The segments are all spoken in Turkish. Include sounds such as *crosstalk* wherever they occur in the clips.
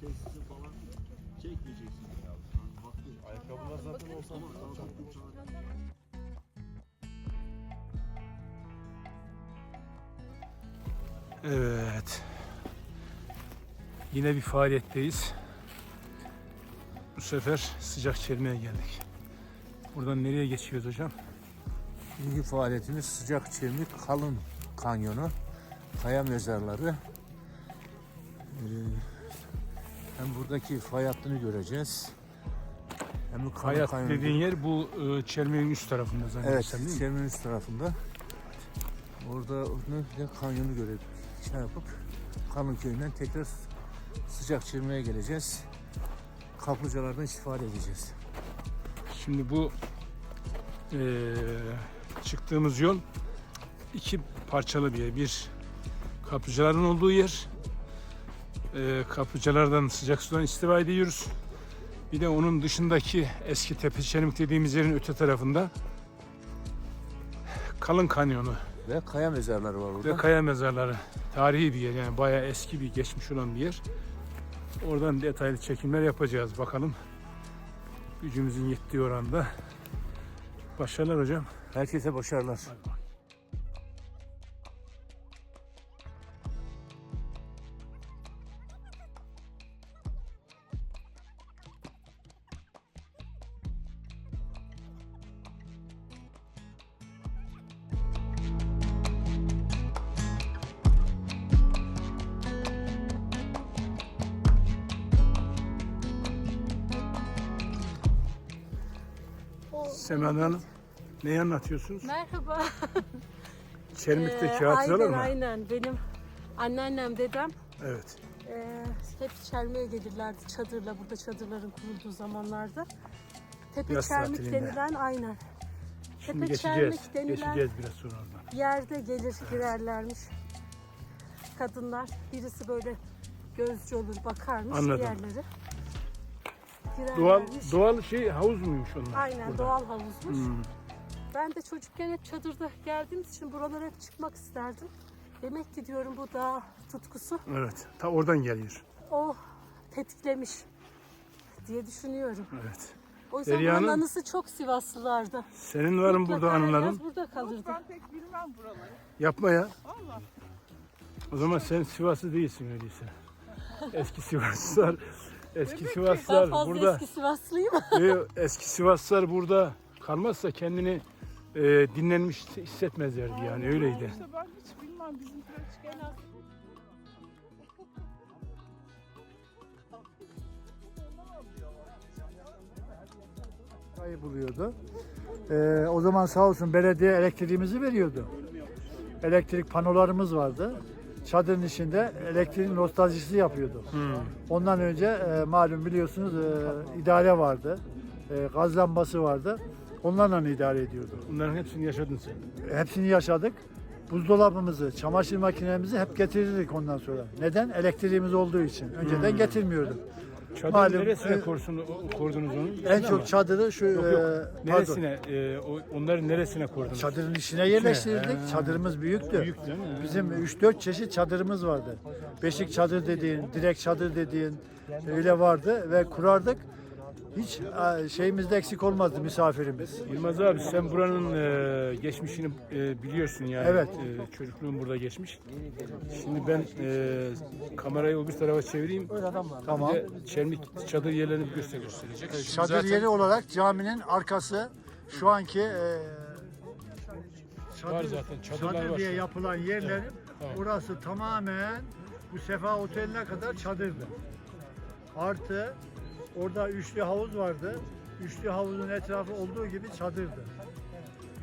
tesisin falan çekmeyeceksin ya. Haklı. Ayakkabılar zaten olsa. Evet. Yine bir faaliyetteyiz. Bu sefer sıcak çelmeye geldik. Buradan nereye geçiyoruz hocam? Bugünkü faaliyetimiz sıcak çemlik kalın kanyonu, kaya mezarları. Ee, hem buradaki fay hattını göreceğiz. Hem de Hayat kanyon- dediğin yer bu e, çelmenin üst tarafında Evet, zannedersem değil mi? çemberin üst tarafında. Orada onu bir de kanyonu görüp şey yapıp kalın köyünden tekrar sıcak çelmeye geleceğiz. Kaplıcalardan istifade edeceğiz. Şimdi bu e, çıktığımız yol iki parçalı bir yer. Bir kaplıcaların olduğu yer. E, sıcak sudan istifade ediyoruz. Bir de onun dışındaki eski tepe çelimik dediğimiz yerin öte tarafında kalın kanyonu Ve kaya mezarları var orada. ve kaya mezarları. Tarihi bir yer yani bayağı eski bir geçmiş olan bir yer. Oradan detaylı çekimler yapacağız bakalım. Gücümüzün yettiği oranda. Başarılar hocam. Herkese başarılar. Semra Hanım neyi anlatıyorsunuz? Merhaba. *laughs* Çelmik'teki Ee, hatıralar aynen mı? aynen benim anneannem dedem Evet. e, hep çelmeye gelirlerdi çadırla burada çadırların kurulduğu zamanlarda. Tepe Yaz çelmik tatilinde. denilen aynen. Şimdi Tepe geçeceğiz. denilen Geçeceğiz biraz sonra oradan. yerde gelir girerlermiş. Kadınlar birisi böyle gözcü olur bakarmış Anladım. diğerleri. Doğal Girerlermiş. doğal şey havuz muymuş onlar? Aynen burada? doğal havuzmuş. Hmm. Ben de çocukken hep çadırda geldiğimiz için buralara hep çıkmak isterdim. Demek ki diyorum bu dağ tutkusu Evet. Ta oradan geliyor. o tetiklemiş diye düşünüyorum. Evet. O Derya zaman Hanım? anısı çok Sivaslılardı. Senin var mı Mutlaka burada anıların? yaz burada kalırdı. Ben pek bilmem buraları. Yapma ya. Valla. O zaman sen Sivaslı değilsin öyleyse. Eski Sivaslılar, eski Ben Sivaslılar fazla burada, eski Sivaslıyım. *laughs* Ee, eski Sivaslılar burada kalmazsa kendini e, dinlenmiş hissetmezlerdi yani öyleydi. İşte ben hiç bilmem bizimkiler hiç gelmez. Ayı buluyordu. Ee, o zaman sağ olsun belediye elektriğimizi veriyordu. Elektrik panolarımız vardı. Çadırın içinde elektriğin nostaljisi yapıyordu. Ondan önce e, malum biliyorsunuz e, idare vardı. E, gaz lambası vardı. Onlarla idare ediyordu. Bunların hepsini yaşadın sen. Hepsini yaşadık. Buzdolabımızı, çamaşır makinemizi hep getirirdik ondan sonra. Neden? Elektriğimiz olduğu için. Önceden getirmiyorduk. Çadır Malum, neresine e, korsun, o- kordunuz onu? En çok mı? çadırı şu Yok e, yok. pardon. Neresine? e, onları neresine kordunuz? Çadırın içine yerleştirdik. Ha. Çadırımız büyüktü. Büyük değil mi? Bizim 3-4 çeşit çadırımız vardı. Beşik çadır dediğin, direk çadır dediğin öyle vardı ve kurardık. Hiç e, şeyimizde eksik olmazdı misafirimiz. Yılmaz abi sen buranın e, geçmişini e, biliyorsun yani. Evet. E, çocukluğum burada geçmiş. Şimdi ben e, kamerayı öbür tarafa çevireyim. Tamam. Bir de çelmik çadır yerlerini bir göster gösterecek. Şimdi Çadır zaten yeri olarak caminin arkası şu anki e, Var zaten, çadırlar çadır var diye şu an. yapılan yerlerin tamam. orası tamamen bu Sefa Oteli'ne kadar çadırdı. Artı orada üçlü havuz vardı. Üçlü havuzun etrafı olduğu gibi çadırdı.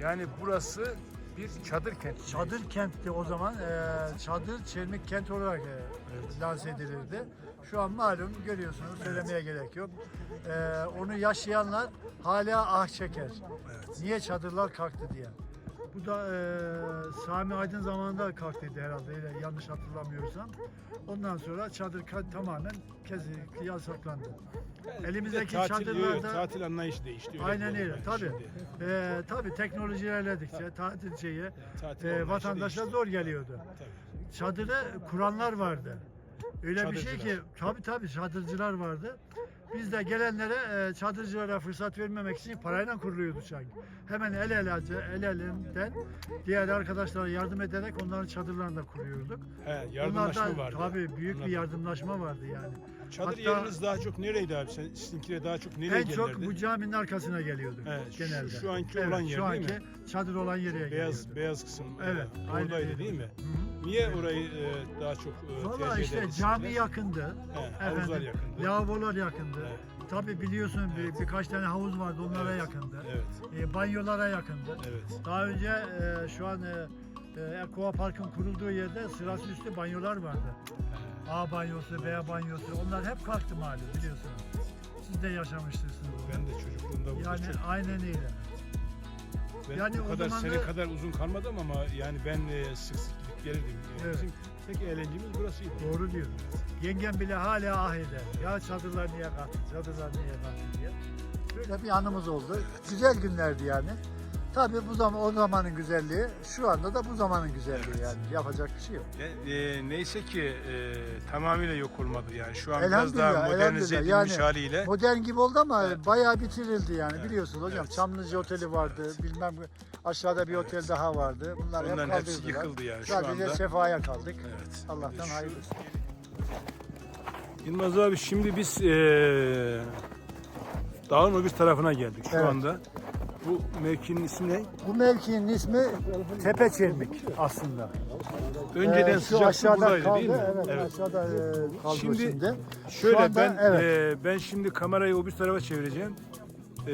Yani burası bir çadır kenti. Çadır kentti o zaman. e, çadır Çelmik kent olarak e, lanse edilirdi. Şu an malum görüyorsunuz söylemeye gerek yok. E, onu yaşayanlar hala ah çeker. Niye çadırlar kalktı diye. Bu da e, Sami Aydın zamanında kalktıydı herhalde öyle yanlış hatırlamıyorsam. Ondan sonra çadır ka- tamamen kesinlikle yasaklandı. Elimizdeki tatil, çadırlarda tatil anlayışı değişti. Aynen öyle tabi. Ee, tabi teknoloji ilerledikçe tatil şeyi Tatil e, anlayışı vatandaşa değişti. zor geliyordu. Tabii. Çadırı kuranlar vardı. Öyle bir şey ki Çadırcılar. tabi tabi çadırcılar vardı. Biz de gelenlere e, çadırcılara fırsat vermemek için parayla kuruluyordu sanki. Hemen el ele el elinden diğer arkadaşlara yardım ederek onların çadırlarını da kuruyorduk. He, yardımlaşma Bunlarda vardı. tabii büyük bir Anladım. yardımlaşma vardı yani. Çadır Hatta- yeriniz daha çok nereydi abi? Sen, sizinkiler daha çok nereye en çok gelirlerdi? bu caminin arkasına geliyorduk şu- genelde. şu anki Evet, olan yer şu değil anki mi? çadır olan yere Beyaz geliyorduk. beyaz kısım Evet, e, aynen oradaydı değil mi? Hı hı. Niye orayı e, daha çok e, Valla tercih işte ederdiniz cami yakındı. He, havuzlar Efendim, yakındı. Lavabolar yakındı. Evet. Tabii biliyorsun bir, birkaç tane havuz vardı onlara Evet. yakındı. Evet, E, banyolara yakındı. evet. Daha önce e, şu an e, e, Aqua Park'ın kurulduğu yerde sırası üstü banyolar vardı. A banyosu, B banyosu onlar hep kalktı malum biliyorsunuz. Siz de yaşamıştırsınız. Ben de çocukluğumda burada yani çok, aynen öyle. ben yani o o kadar da- kadar uzun kalmadım ama yani ben e, sık sık gelirdim. Yani Evet. Bizim tek eğlencemiz burasıydı. Doğru diyor. Yengem bile hala ah eder. Ya çadırlar niye kalktı, çadırlar niye kalktı diye. Böyle bir anımız oldu. Güzel günlerdi yani. Tabii bu zaman o zamanın güzelliği, şu anda da bu zamanın güzelliği yani. Yapacak bir şey yok. E, e, neyse ki e, tamamıyla yok olmadı yani. Şu an biraz Elhamdülillah, daha modernize elhamdülillah. edilmiş Yani haliyle. Modern gibi oldu ama Evet. bayağı bitirildi yani Evet, biliyorsunuz hocam. evet. Çamlıca Oteli vardı, bilmem aşağıda bir Evet. otel daha vardı. Bunlar Onların hep hepsi kaldırdılar. yıkıldı yani şu Sadece anda. sefaya kaldık. Evet. Allah'tan Şu- hayırlısı. Yılmaz abi şimdi biz eee dağın öbür tarafına geldik şu Evet. anda. Bu mevkinin ismi ne? Bu mevkinin ismi Tepe Çelmik aslında. Önceden Ee, sıcak aşağıda buradaydı kaldı, değil mi? Evet, aşağıda e, kaldı Şimdi- şimdi. Şöyle anda, ben evet. eee, ben şimdi kamerayı öbür tarafa çevireceğim. Eee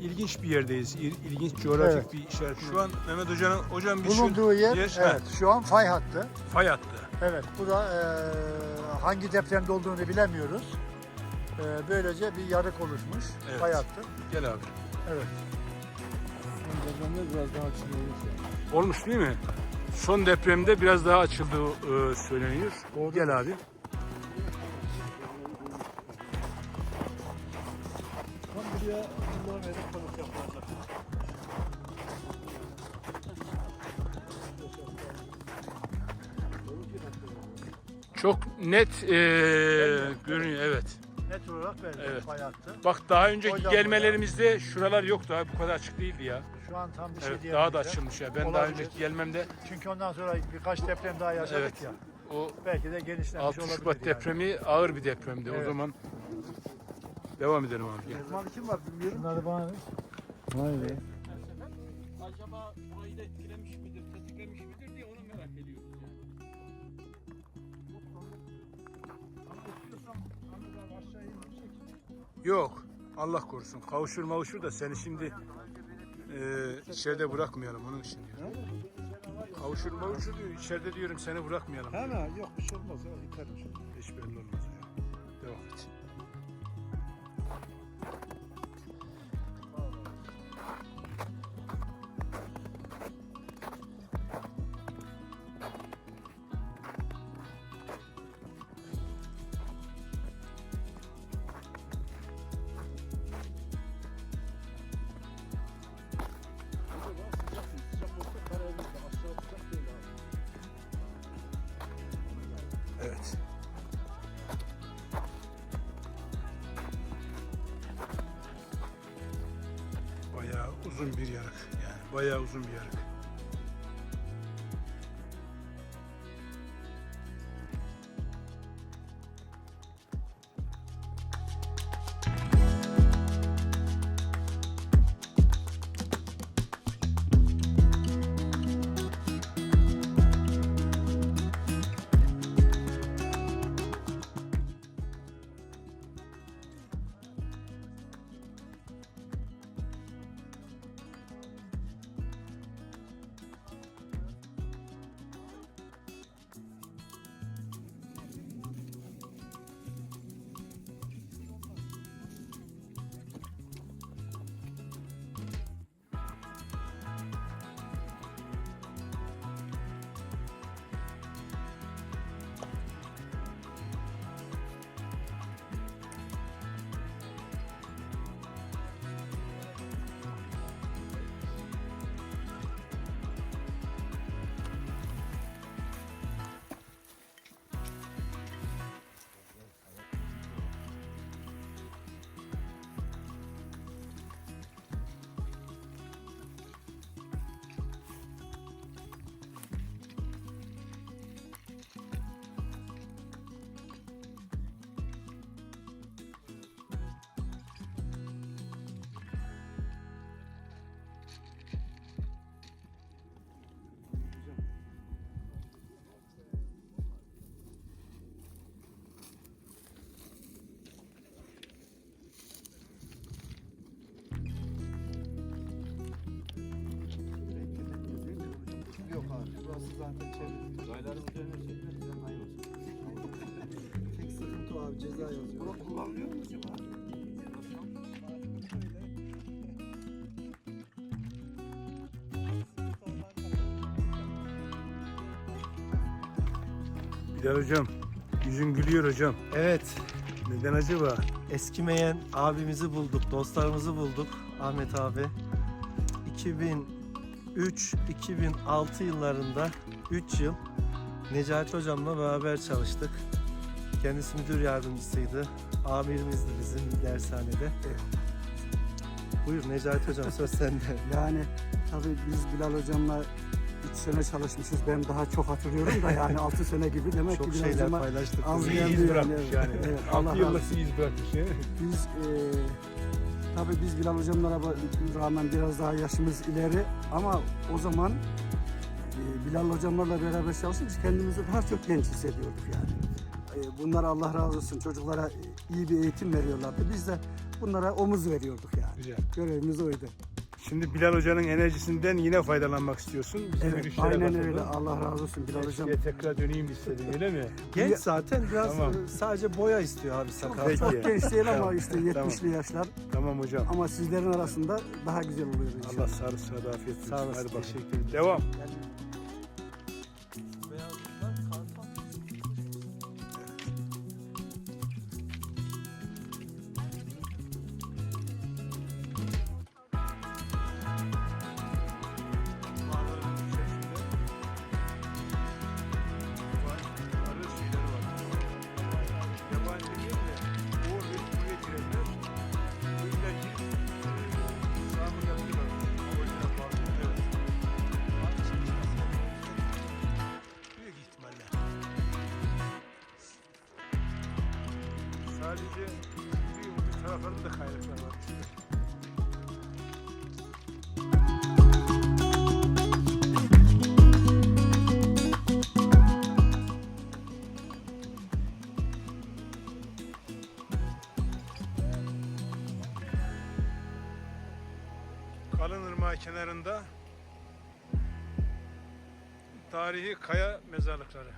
ilginç bir yerdeyiz. İl- ilginç coğrafik Evet. bir işaret. Şu an Mehmet Hoca'nın hocam bir Bulunduğu şu yer, yer- evet, şu an fay hattı. fay hattı. Evet, bu da e, hangi depremde olduğunu bilemiyoruz. E, böylece bir yarık oluşmuş Evet. fay hattı. Gel abi. Evet. Depremde biraz daha açılıyormuş yani. Olmuş değil mi? Son depremde biraz daha açıldığı eee, söyleniyor. Gel abi. Tam buraya bunların evi konuk yapılacak. Çok net eee, görünüyor evet. Net olarak belli Evet. Bak daha önceki Hocam gelmelerimizde şuralar yoktu abi bu kadar açık değildi ya. Şu an tam bir şey Evet daha da açılmış ya. Ben daha önceki gelmemde Çünkü ondan sonra birkaç deprem daha yaşadık Evet. ya. o Belki de genişlemiş 6 olabilir Şubat yani. depremi ağır bir depremdi. O Evet. zaman devam edelim abi. Gel. Uzmanı kim var bilmiyorum. Bunları bana ver. Vay be. Acaba burayı da etkilemiş midir, tetiklemiş midir diye onu merak ediyoruz. Yok. Allah korusun. Kavuşur mavuşur da seni şimdi e, içeride bırakmayalım onun için diyor. Kavuşur mavuşur diyor. İçeride diyorum seni bırakmayalım. diyor. Hemen yok bir şey olmaz ya yıkarım şimdi. Hiç belli olmaz hocam. Devam et. Uzun bir yarık. Yani bayağı uzun bir yarık. Tek sıkıntı o abi ceza yazıyor. Bunu kullanmıyor mu acaba? Bilal hocam yüzün gülüyor hocam. Evet, Neden acaba? eskimeyen abimizi bulduk, dostlarımızı bulduk Ahmet abi. 2003-2006 yıllarında 3 yıl Necati hocamla beraber çalıştık. Kendisi müdür yardımcısıydı. Amirimizdi bizim dershanede. Buyur Necati hocam söz sende. *laughs* Yani tabii biz Bilal hocamla 3 sene çalışmışız. Ben daha çok hatırlıyorum da yani 6 sene gibi. Demek Çok ki Bilal şeyler hocama paylaştık. az İyi geldi iz yani. bırakmış yani. evet, Allah 6 razı yıllık olsun. iz bırakmış yani. Biz e, tabii biz Bilal hocamlara ba- rağmen biraz daha yaşımız ileri ama o zaman Bilal hocamlarla beraber çalışınca kendimizi daha çok genç hissediyorduk yani. E, bunlar Allah razı olsun çocuklara iyi bir eğitim veriyorlardı. Biz de bunlara omuz veriyorduk yani. Güzel. Görevimiz oydu. Şimdi Bilal hocanın enerjisinden yine faydalanmak istiyorsun. Bizim Evet, aynen katıldın. öyle. Allah razı olsun Bilal hocam. Eskiye tekrar döneyim istedin öyle mi? *laughs* Genç zaten biraz Tamam. e, sadece boya istiyor abi sakal. Peki. Çok genç değil ama Tamam, işte 70'li yaşlar. Tamam hocam. Ama sizlerin arasında daha güzel oluyor inşallah. Allah sağlık sıhhat afiyet versin. Sağ olasın, Hadi bakalım. teşekkür ederim. Devam. Büyük Irmağı kenarında tarihi kaya mezarlıkları.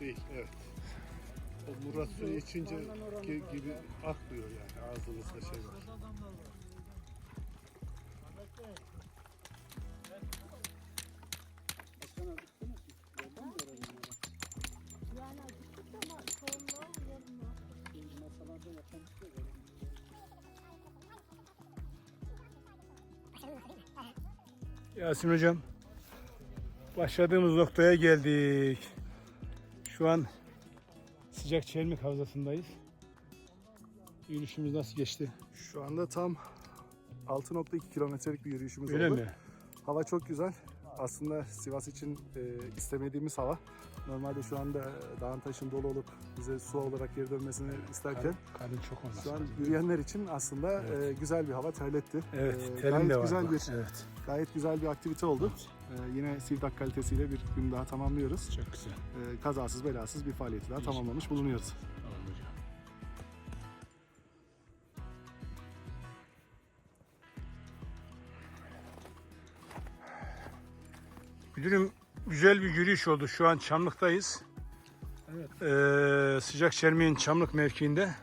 Değil, evet. O Murat suyu içince gi- gibi akmıyor yani ağzınızda şey var. Yasin hocam başladığımız noktaya geldik. Şu an sıcak çelmek havzasındayız. Yürüyüşümüz nasıl geçti? Şu anda tam 6.2 kilometrelik bir yürüyüşümüz Öyle oldu. mi? Hava çok güzel. Aslında Sivas için e, istemediğimiz hava. Normalde şu anda dağın taşın dolu olup bize su olarak geri dönmesini isterken Karın çok olmaz. şu an yürüyenler için aslında e, güzel bir hava terletti. Evet, E, terim gayet de var. güzel bir Evet, gayet güzel bir aktivite oldu. E, yine Sivdak kalitesiyle bir gün daha tamamlıyoruz. çok güzel. E, kazasız belasız bir faaliyeti daha İnşallah. tamamlamış bulunuyoruz. Tamam hocam. Müdürüm güzel bir yürüyüş oldu. Şu an Çamlık'tayız. Evet. Ee, sıcak Çermiğin Çamlık mevkiinde.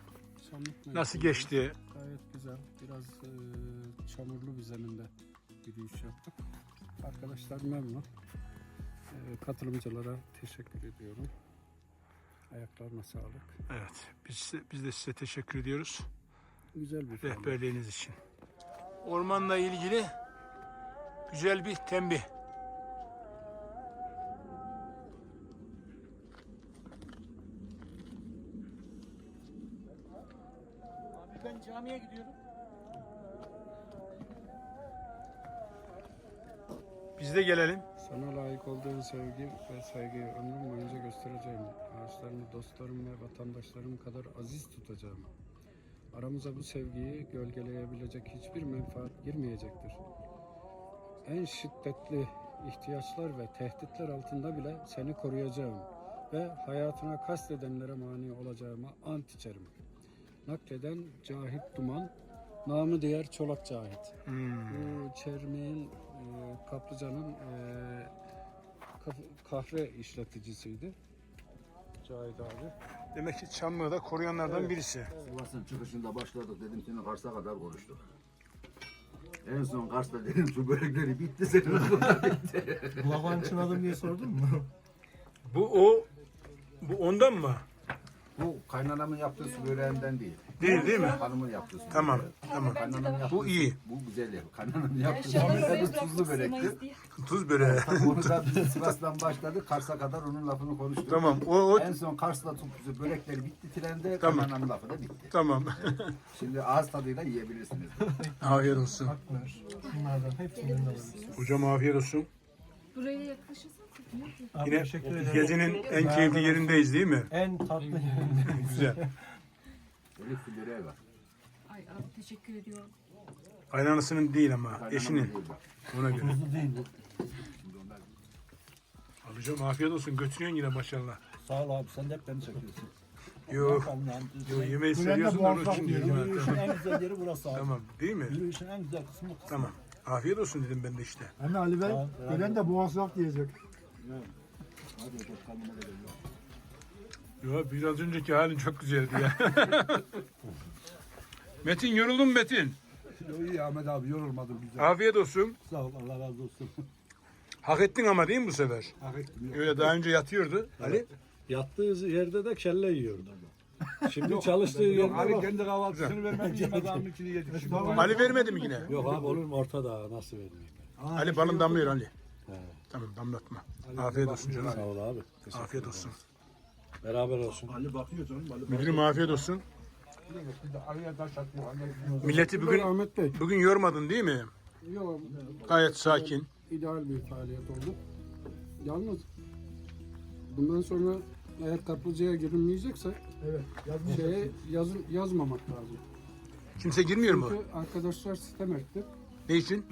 Şanlık Nasıl mevkii. geçti? Gayet güzel. Biraz e, çamurlu bir zeminde yürüyüş yaptık. Arkadaşlar memnun. E, katılımcılara teşekkür ediyorum. Ayaklarına sağlık. Evet. Biz, biz de size teşekkür ediyoruz. Güzel bir rehberliğiniz için. Ormanla ilgili güzel bir tembih. Biz de gelelim. Sana layık olduğun sevgi ve saygıyı ömrüm boyunca göstereceğim. Ağaçlarımı dostlarım ve vatandaşlarım kadar aziz tutacağım. Aramıza bu sevgiyi gölgeleyebilecek hiçbir menfaat girmeyecektir. En şiddetli ihtiyaçlar ve tehditler altında bile seni koruyacağım ve hayatına kastedenlere mani olacağıma ant içerim. Nakleden Cahit Duman, namı diğer Çolak Cahit. Bu Çermi'nin e, Kaplıca'nın kahve işleticisiydi. Cahit abi. Demek ki Çamlığı da koruyanlardan birisi. Sivas'ın çıkışında başladık dedim seni Kars'a kadar konuştuk. En son Kars'ta dedim su börekleri bitti senin *laughs* okulda bitti. Çınladım diye sordun mu? Bu o bu ondan mı? Bu kaynanamın yaptığı su böreğinden değil. Değil değil mi? Hanımın yaptığı su Tamam, böreği. tamam. Kaynanamın yaptığı Bu iyi. Bu güzel. Kaynanamın yaptığı su böreği tuzlu börekti. Tuz böreği. Onu da biz Sivas'tan başladık. Kars'a kadar onun lafını konuştuk. tamam. O, o En son Kars'la tuzlu börekleri bitti trende. Tamam. Kaynanamın lafı da bitti. tamam. Şimdi ağız tadıyla yiyebilirsiniz. afiyet olsun. Bunlardan hepsinden. Hocam afiyet olsun. Buraya yaklaşırsan Abi Yine teşekkür ederim. gezinin en keyifli yerindeyiz değil mi? En tatlı yerinde. *laughs* Güzel. Böyle su böreği var. Ay abi teşekkür ediyorum. Kaynanasının değil ama eşinin. Ona göre. Tuzlu değil bu. Hocam afiyet olsun. Götürüyorsun yine maşallah. Sağ ol abi sen de hep beni çekiyorsun. Yok. Yok yemeği seviyorsun da onun için diyorum. ha. Yürüyüşün en güzel yeri burası abi. Tamam değil mi? Yürüyüşün en güzel kısmı bu. Tamam. Afiyet olsun dedim ben de işte. Hani Ali Bey, Tamam, gelen de boğaz laf diyecek. Ya biraz önceki halin çok güzeldi ya. *laughs* Metin yoruldun mu Metin? İyi Ahmet abi yorulmadım güzel. Afiyet olsun. Sağ ol Allah razı olsun. *laughs* Hak ettin ama değil mi bu sefer? Hak ettim. Öyle daha önce yatıyordu. Ali. Yattığı yerde de kelle yiyordu. *laughs* Şimdi çalıştığı yerde Ali bak. kendi kahvaltısını vermedi yemedi adamın içini yedik. Şimdi. Ali vermedi mi yine? Yok abi olur mu ortada nasıl vermeyeyim? Ali balın damlıyor Ali. Tamam damlatma. Afiyet olsun canım. Sağ ol abi. Teşekkür Afiyet olsun. Beraber olsun. Ali bakıyor canım. Ali Müdürüm afiyet olsun. Ali- Milleti bugün Ahmet Bey, bugün yormadın değil mi? yok Gayet sakin. ideal bir faaliyet oldu. Yalnız bundan sonra eğer kaplıcaya girilmeyecekse Evet, şeye yazın, yazmamak lazım. Kimse girmiyor mu? Çünkü arkadaşlar sistem etti. Ne için?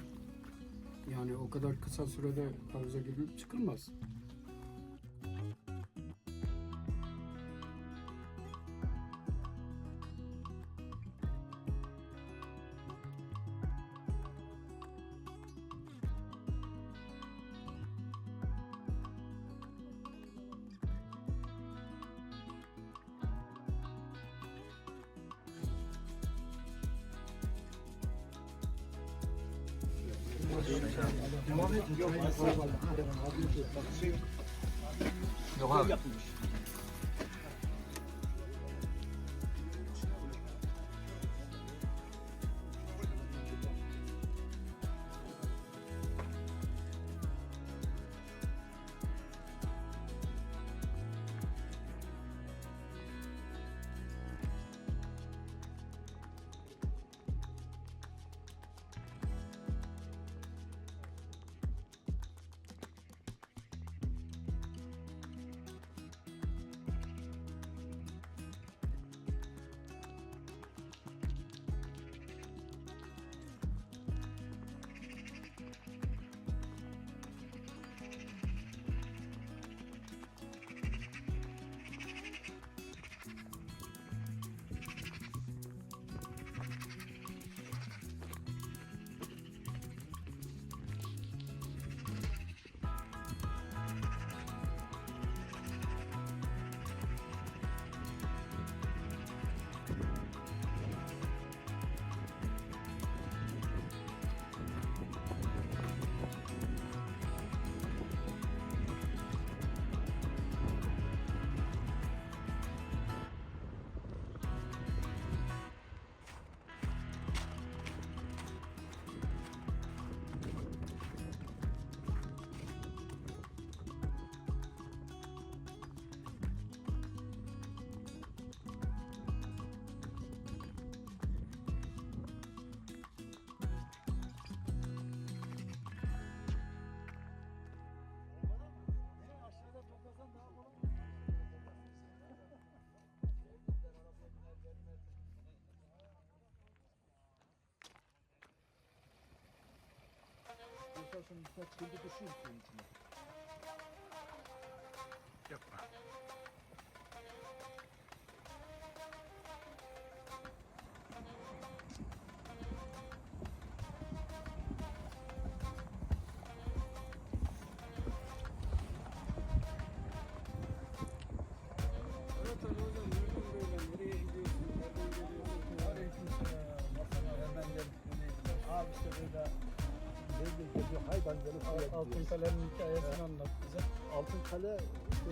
Yani o kadar kısa sürede havuza girip çıkılmaz. abi. yapılmış. 告诉你在吃这个细菌鸡。Nerede geliyor? Haydan gelip Altın Kale'nin hikayesini anlat bize. Altın Kale işte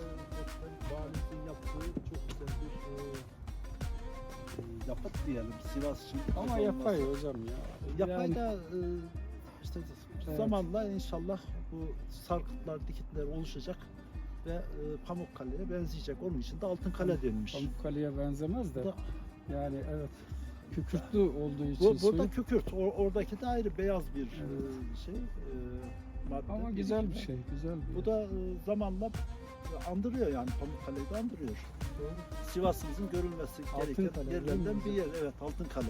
Valinin yaptığı çok güzel bir e, e, yapıt diyelim Sivas için. Ama yapay hocam ya. Yapay Yani- da e, işte Evet. zamanla inşallah bu sarkıtlar, dikitler oluşacak ve e, Pamukkale'ye benzeyecek. Onun için de Altın Kale denmiş. Pamukkale'ye benzemez de. Da- Yani evet. Kükürtlü olduğu için Bu, burada suyu. kükürt. O- oradaki de ayrı beyaz bir e, şey. e, madde. Ama güzel bir şey. Güzel bir Bu da e, zamanla andırıyor yani Pamukkale'yi de andırıyor. Sivas'ımızın görülmesi Altın gereken yerlerden bir yer. Evet Altın Kale.